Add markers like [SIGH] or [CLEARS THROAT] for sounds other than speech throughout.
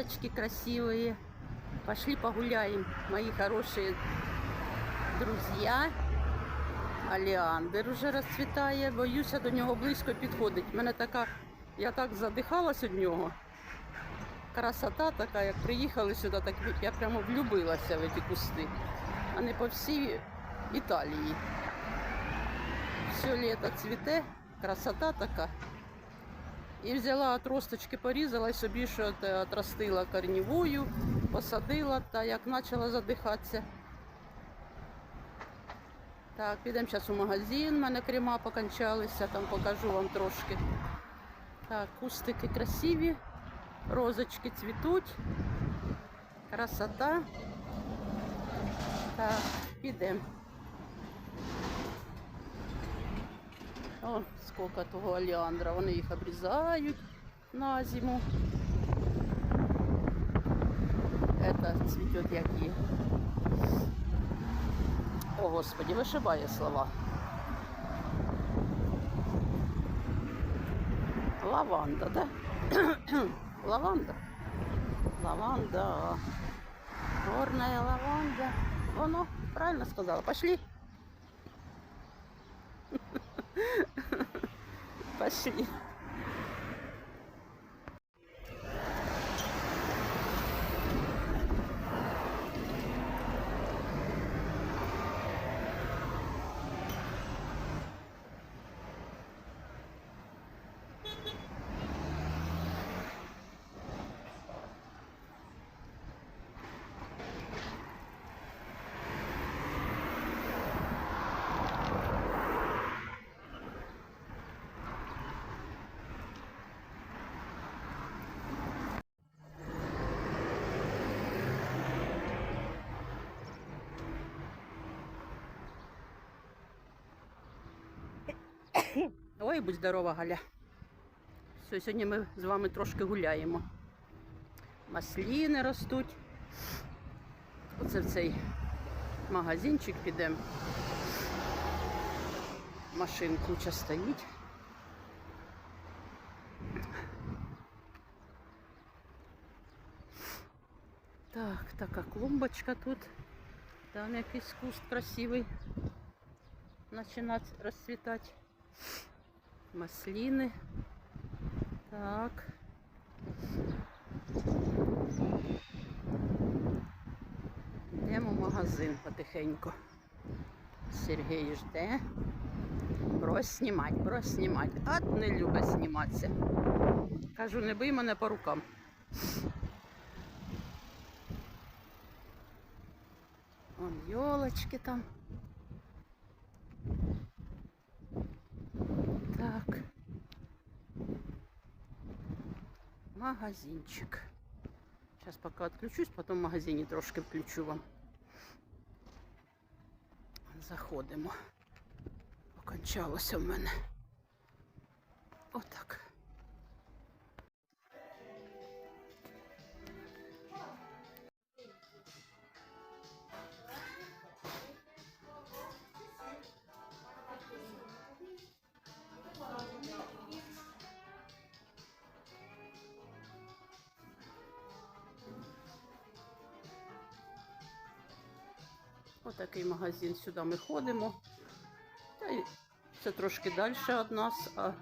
розочки красивые. Пошли погуляем, мои хорошие друзья. Аліандр уже розцвітає, боюся до нього близько підходить. Мене така, я так задихалась від нього. Красота така, як приїхали сюди, так я прямо влюбилася в кусти. А не по всій Італії. Все літо цвіте, красота така. І взяла отросточки, порізала і собі що отростила корневую, посадила та як почала задихатися. Так, підемо зараз у магазин, у мене крема покончалися, там покажу вам трошки. Так, кустики красиві, розочки цвітуть. Красота. Так, підемо. О, скільки того олеандра. Вони їх обрізають на зиму. Это цвітет які. О, Господи, вишибає слова. Лаванда, да? [CLEARS THROAT] лаванда. Лаванда. Черная лаванда. Воно, правильно сказала. Пошли. Пошли. Ой, будь здорова, Галя. Все, сьогодні ми з вами трошки гуляємо. Масліни ростуть. Оце в цей магазинчик підемо. Машин куча стоїть. Так, така клумбочка тут. Там якийсь куст красивий. Починать розцвітати. Маслины. Так. Йдемо в магазин потихеньку. Сергій жде. Брось знімати, брось знімати. От не любить зніматися. Кажу, не бий мене по рукам. Вон йолочки там. Так. Магазинчик. Сейчас пока отключусь, потом в магазині трошки включу вам. Заходимо. Покончалося в мене. Отакий магазин сюди ми ходимо. Та й це трошки далі від нас. А...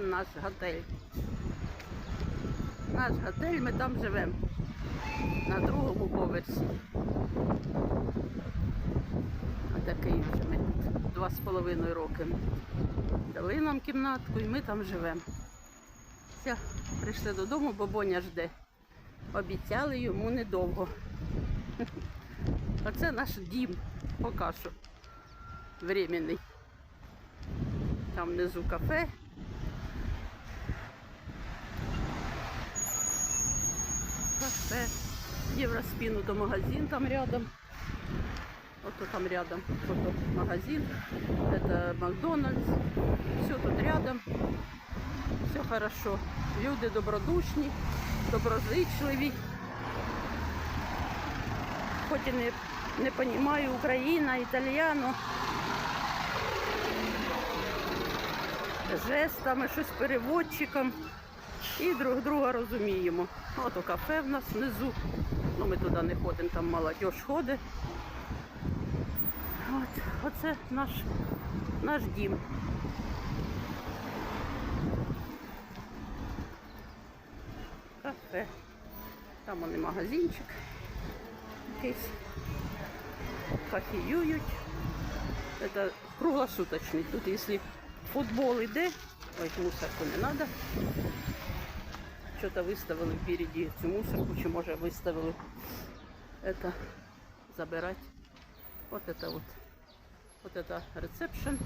Вон наш готель. Наш готель, ми там живемо. На другому поверсі. такий вже ми тут два з половиною роки. Дали нам кімнатку і ми там живемо. Все, прийшли додому, бо Боня жде. Обіцяли йому недовго. Оце наш дім, поки що. Временний. Там внизу кафе. Кафе. Євроспіну то магазин там рядом. Вот там рядом вот магазин. Это Макдональдс. Все тут рядом. Все хорошо. Люди добродушні, доброзичливі. Хоч і не, не розумію Україна, італіано. Жестами, щось переводчиком. І друг друга розуміємо. От у кафе в нас внизу. Ну, ми туди не ходимо, там молодь ходить. От, оце наш, наш дім. Кафе. Там вони магазинчик якийсь. Кофеюють. Це круглосуточний. Тут, якщо футбол йде, ой, мусорку не треба Що-то виставили впереді цю мусорку, чи може виставили это забирати. Вот это вот. Вот это ресепшн.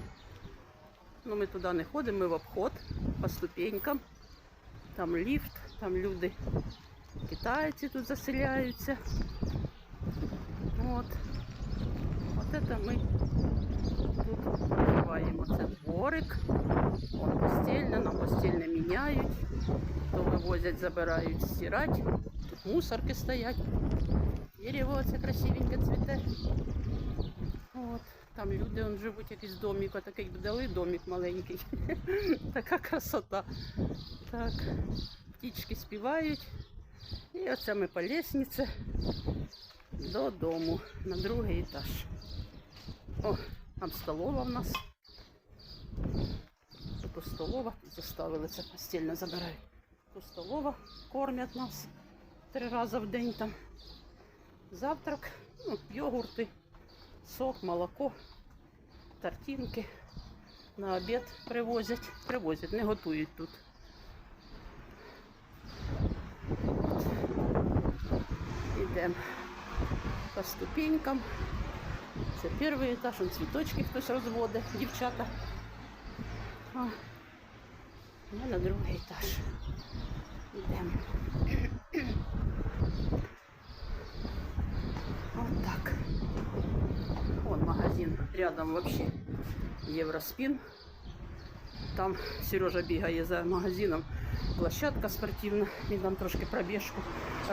Ну, ми туди не ходимо, ми в обход по ступенькам. Там ліфт, там люди, китайці тут заселяються. От. От это ми тут проживаємо. Це дворик. Вон постільне, нам постільне міняють. То вивозять, забирають, стирати. Тут мусорки стоять. Дерево це красивеньке цвіте. От. Там люди он, живуть якийсь домик, такий дали домик маленький. [LAUGHS] така красота. Так, птічки співають. І оце ми по лестниці додому на другий етаж. О, там столова в нас. Тут столова, заставили це постільно забирають. Тут столова, кормять нас три рази в день там. Завтрак, ну, йогурти, сок, молоко, тортинки. На обід привозять. Привозять, не готують тут. Йдемо по ступенькам. Це перший етаж, он цвіточки хтось розводить, дівчата. А, ми на другий етаж. Йдемо. Вот так. Вон магазин рядом вообще Евроспин. Там Сережа бігає за магазином. Площадка спортивна. Він там трошки пробіжку,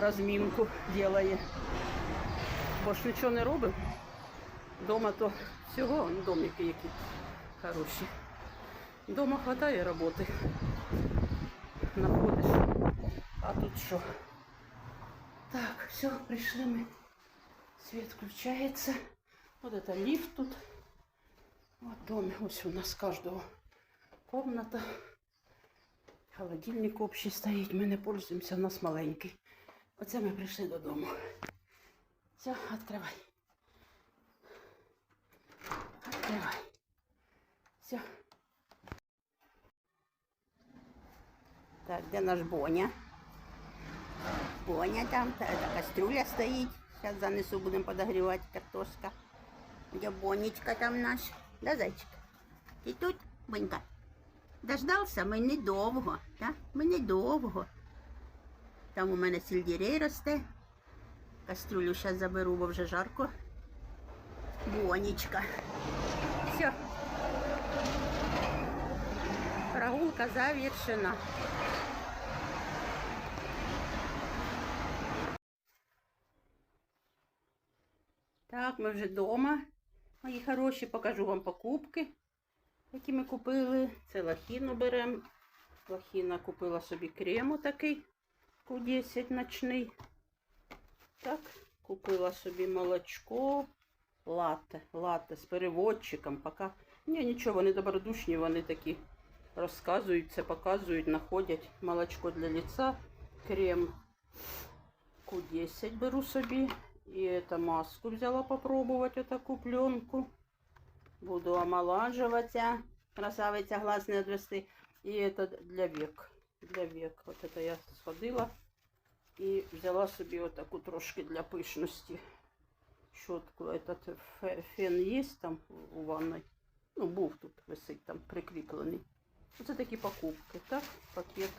розмінку делає. Бо ж нічого не робив. Дома то всього домики які хороші. Дома хватає роботи. Находиш. А тут що? Так, все, прийшли ми. Свет включается. Вот это лифт тут. Вот дом. Ось у нас каждого комната. Холодильник общий стоїть. Ми не пользуємося, у нас маленький. Оце ми прийшли додому. Все, відкривай. Відкривай. Все. Так, де наш Боня? Боня там, та, та кастрюля стоїть. Зараз занесу, будемо подогрівати картошка. Де Бонечка там наш. Да, зайчик? Ти тут, Бонька? Дождався? Ми недовго, так? Ми недовго. Там у мене сельдерей росте. Кастрюлю зараз заберу, бо вже жарко. Бонечка. Все. Прогулка завершена. Так, ми вже вдома. Мої хороші, покажу вам покупки, які ми купили. Це лахіну беремо. Лахіна купила собі крему такий Q10 ночний. Так, купила собі молочко, латте, латте з переводчиком. Пока... Ні, нічого, вони добродушні, вони такі розказують, це показують, знаходять молочко для лица, крем Q10 беру собі. І это маску взяла попробувати, отаку пленку. Буду омолаживаться. Красавиця глаз не відвести. І це для век. Для век. От це я сходила і взяла собі отаку трошки для пишності Щотку. Этот фе- фен є там у ванной. Ну, був тут висить там прикріплений. Оце такі покупки, так? Пакет.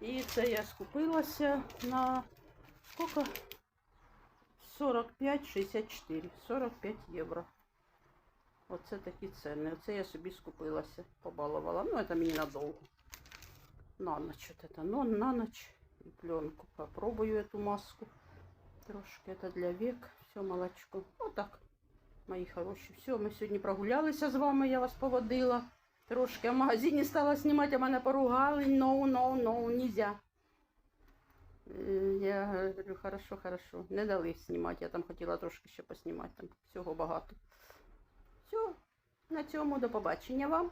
І це я скупилася на сколько? 45,64. 45 євро. Оце такі ціни. Оце я собі скупилася, побалувала. Ну, це мені надовго. На ніч от это. Ну, на ніч. І пленку. Попробую эту маску. Трошки это для век. Все, молочко. Отак. Мої хороші. Все, ми сьогодні прогулялися з вами, я вас поводила. Трошки в магазині стала знімати, а мене поругали. No, no, no, нельзя. Е, Я говорю, хорошо, хорошо. Не дали знімати. Я там хотіла трошки ще поснімати, там всього багато. Все, на цьому до побачення вам.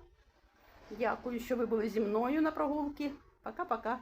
Дякую, що ви були зі мною на прогулці. Пока-пока.